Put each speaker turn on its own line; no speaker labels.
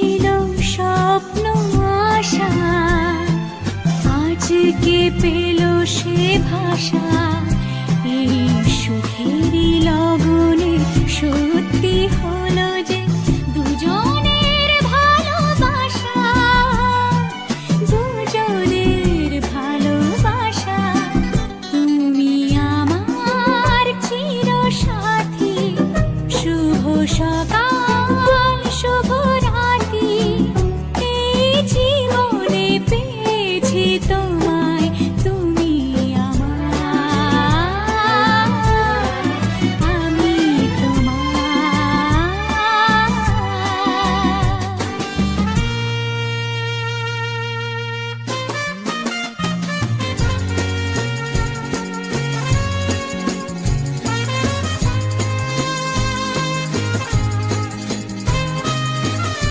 ছিল স্বপ্ন আশা। আজকে পেল সে ভাষা? এই সুখেরই লগনে সত্যি হলো যে দুজনের ভালোবাসা। দুজনের ভালোবাসা। তুমি আমার চির সাথী। শুভ সকাল।